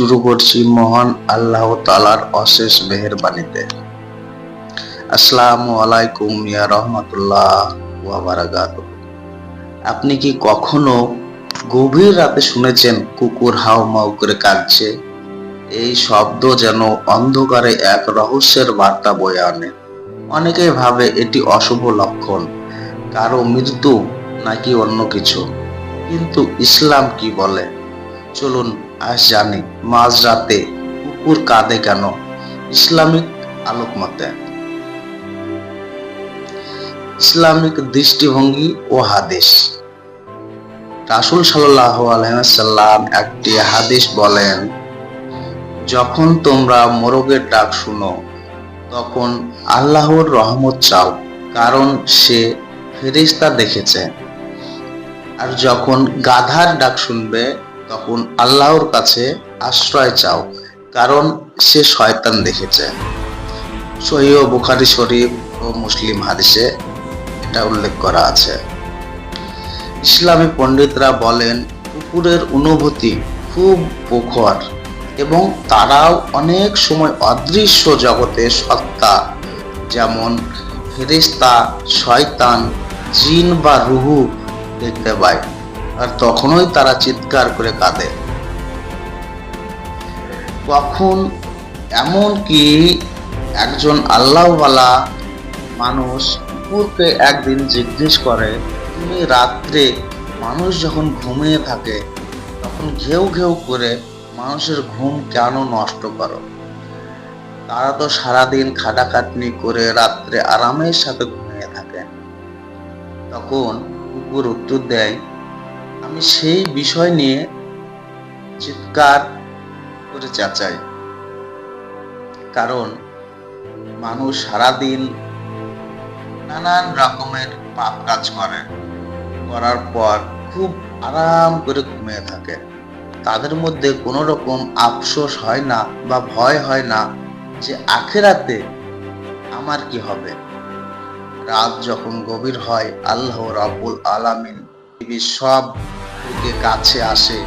শুরু করছি মহান আল্লাহ তালার অশেষ মেহেরবানিতে। আসসালামু আলাইকুম ইয়া রহমতুল্লাহ ওয়া বারাকাতুহু। আপনি কি কখনো গভীর রাতে শুনেছেন কুকুর হাউ মাউ করে কাঁদছে? এই শব্দ যেন অন্ধকারে এক রহস্যের বার্তা বয়ে আনে। অনেকেই ভাবে এটি অশুভ লক্ষণ, কারও মৃত্যু নাকি অন্য কিছু। কিন্তু ইসলাম কি বলে? চলুন আজ জানি মাঝ রাতে কুকুর কাঁদে কেন? ইসলামিক আলোক মতে ইসলামিক দৃষ্টিভঙ্গি ও হাদিস। রাসুল সাল্লাহ একটি হাদিস বলেন, যখন তোমরা মোরগের ডাক শুনো, তখন আল্লাহর রহমত চাও, কারণ সে ফেরিস্তা দেখেছে। আর যখন গাধার ডাক শুনবে তখন আল্লাহর কাছে আশ্রয় চাও, কারণ সে শয়তান দেখেছে। সহিহ বুখারি, শরীফ ও মুসলিম হাদিসে এটা উল্লেখ করা আছে। ইসলামী পণ্ডিতরা বলেন, কুকুরের অনুভূতি খুব প্রখর এবং তারাও অনেক সময় অদৃশ্য জগতে সত্তা, যেমন ফেরেশতা, শয়তান, জিন বা রুহু দেখতে পায়। আর তখনই তারা চিৎকার করে কাঁদে। কখন, এমন কি একজন আল্লাহওয়ালা মানুষ কুকুরকে একদিন জিজ্ঞেস করে, তুমি রাত্রে মানুষ যখন ঘুমিয়ে থাকে, তখন ঘেউ ঘেউ করে মানুষের ঘুম কেন নষ্ট করো? তারা তো সারাদিন খাটাখাটনি করে রাত্রে আরামের সাথে ঘুমিয়ে থাকে। তখন কুকুর উত্তর দেয় আমি সেই বিষয় নিয়ে চিৎকার করে চেঁচাই। কারণ মানুষ সারাদিন নানান রকমের পাপ কাজ করে। করার পর খুব আরাম করে ঘুমিয়ে থাকে। তাদের মধ্যে কোনো রকম আফসোস হয় না বা ভয় হয় না যে আখেরাতে আমার কি হবে। রাত যখন গভীর হয়, আল্লাহ রাবুল আলামিন সব দিকে কাছে আসে।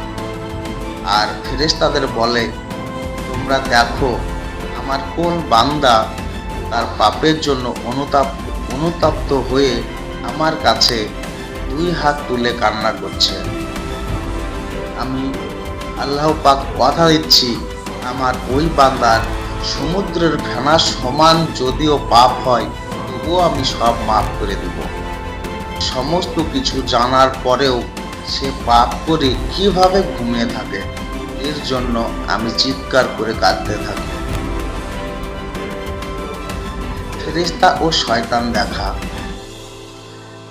আর ফেরেশতাদের বলে, তোমরা দেখো, আমার কোন বান্দা তার পাপের জন্য অনুতাপ, অনুতপ্ত হয়ে আমার কাছে দুই হাত তুলে কান্না করছে। আমি আল্লাহ পাক কথা দিচ্ছি, আমার ওই বান্দার সমুদ্রের ফেনা সমান যদিও পাপ হয়, তবুও আমি সব মাফ করে দেব। সমস্ত কিছু জানার পরেও সে পাপ করে কীভাবে ঘুমিয়ে থাকে? এর জন্য আমি চিৎকার করে কাঁদতে থাকি। ফেরেশতা ও শয়তান দেখা।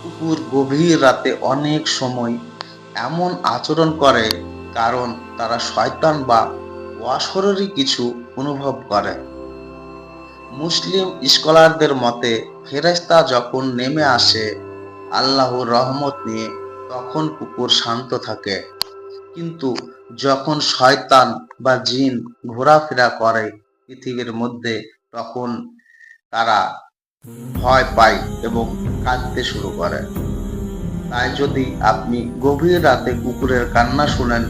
কুকুর গভীর রাতে অনেক সময় এমন আচরণ করে, কারণ তারা শয়তান বা অশরীরী কিছু অনুভব করে। মুসলিম স্কলারদের মতে, ফেরেশতা যখন নেমে আসে, আল্লাহর রহমত নিয়ে তখন কুকুর শান্ত থাকে। কিন্তু যখন শয়তান বা জিন ঘোরাফেরা করে পৃথিবীর মধ্যে, তখন তারা ভয় পায় এবং কাঁদতে শুরু করে। তাই যদি আপনি গভীর রাতে কুকুরের কান্না শুনেন,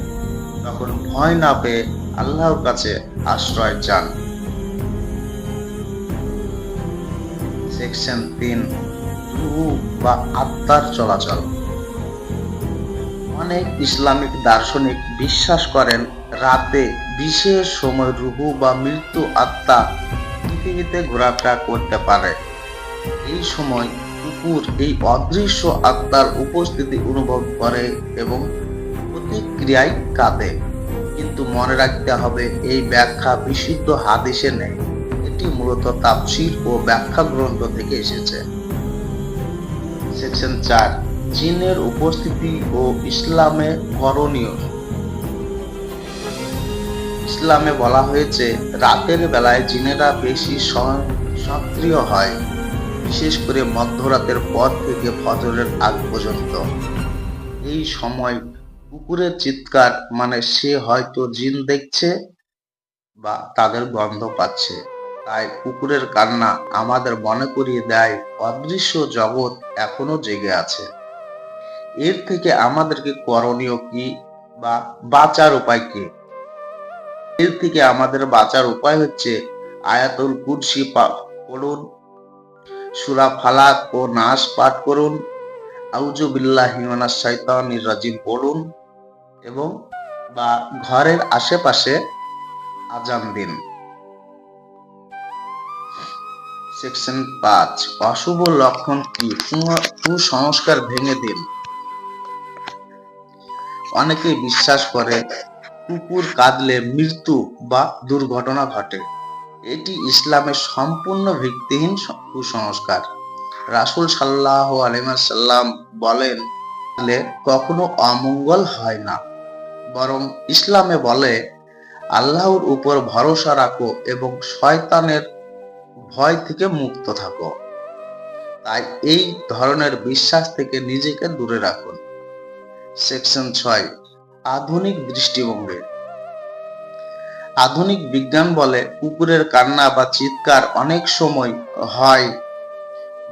তখন ভয় না পেয়ে আল্লাহর কাছে আশ্রয় চান। সেকশন তিন বা আত্মার চলাচল। অনেক ইসলামিক দার্শনিক বিশ্বাস করেন, রাতে বিশেষ সময় রুহু বা মৃত্যু আত্মা পৃথিবীতে ঘোরাফেরা করতে পারে। এই সময় কুকুর এই অদৃশ্য আত্মার উপস্থিতি অনুভব করে এবং প্রতিক্রিয়ায় কাঁদে। কিন্তু মনে রাখতে হবে, এই ব্যাখ্যা বিশুদ্ধ হাদিসে নেই। এটি মূলত তাফসির ও ব্যাখ্যা গ্রন্থ থেকে এসেছে। সেকশন চার। জিনের উপস্থিতি ও ইসলামে করণীয়। ইসলামে বলা হয়েছে, রাতের বেলায় জিনেরা বেশি সক্রিয় হয়, বিশেষ করে মধ্যরাতের পর থেকে ফজরের আগ পর্যন্ত। এই সময় কুকুরের চিৎকার মানে সে হয়তো জিন দেখছে বা তাদের গন্ধ পাচ্ছে। তাই কুকুরের কান্না আমাদের মনে করিয়ে দেয়, অদৃশ্য জগৎ এখনও জেগে আছে। এর থেকে আমাদেরকে করণীয় কি বা বাঁচার উপায় কি? এর থেকে আমাদের বাঁচার উপায় হচ্ছে আয়াতুল কুরসি পড়ুন, সুরা ফালাক ও নাস পাঠ করুন আউজু বিল্লাহি মিনাশ শাইতানির রাজিম পড়ুন এবং বা ঘরের আশেপাশে আজান দিন। সেকশন পাঁচ, অশুভ লক্ষণ কু- কুসংস্কার ভেঙে দিন। অনেকে বিশ্বাস করে কুকুর কাঁদলে মৃত্যু বা দুর্ঘটনা ঘটে। এটি ইসলামের সম্পূর্ণ ভিত্তিহীন কুসংস্কার। রাসূল সাল্লাহ আলিমাসাল্লাম বলেন কখনো অমঙ্গল হয় না। বরং ইসলামে বলে, আল্লাহর উপর ভরসা রাখো এবং শয়তানের ভয় থেকে মুক্ত থাকো। তাই এই ধরনের বিশ্বাস থেকে নিজেকে দূরে রাখুন। সেকশন ছয়, আধুনিক দৃষ্টিভঙ্গি। আধুনিক বিজ্ঞান বলে কুকুরের কান্না বা চিৎকার অনেক সময় হয়।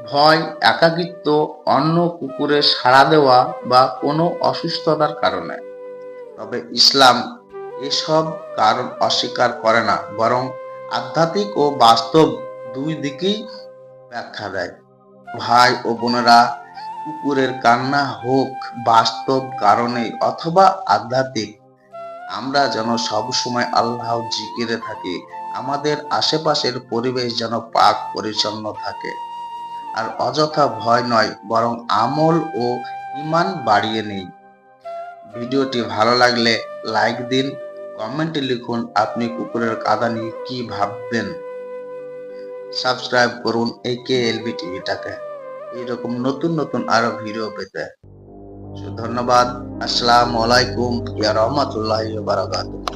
ভয়, একাকিত্ব, অন্য কুকুরে সাড়া দেওয়া বা কোনো অসুস্থতার কারণে। তবে ইসলাম এসব কারণ অস্বীকার করে না, বরং আধ্যাত্মিক ও বাস্তব দুই দিকেই ব্যাখ্যা দেয়। ভাই ও বোনেরা কুকুরের কান্না হোক, বাস্তব কারণে অথবা আধ্যাত্মিক, আমরা যেন সবসময় আল্লাহ জিকিরে থাকি, আমাদের আশেপাশের পরিবেশ যেন পাক পরিচ্ছন্ন থাকে। আর অযথা ভয় নয়, বরং আমল ও ইমান বাড়িয়ে নেই। ভিডিওটি ভালো লাগলে লাইক দিন, কমেন্টে লিখুন আপনি কুকুরের কাদা নিয়ে কি ভাববেন। সাবস্ক্রাইব করুন এই কে এলবি টিভিটাকে এইরকম নতুন নতুন আরও ভিডিও পেতে। ধন্যবাদ। আসসালামু আলাইকুম। ইয়া রহমতুল্লাহি বারাকাতুহু।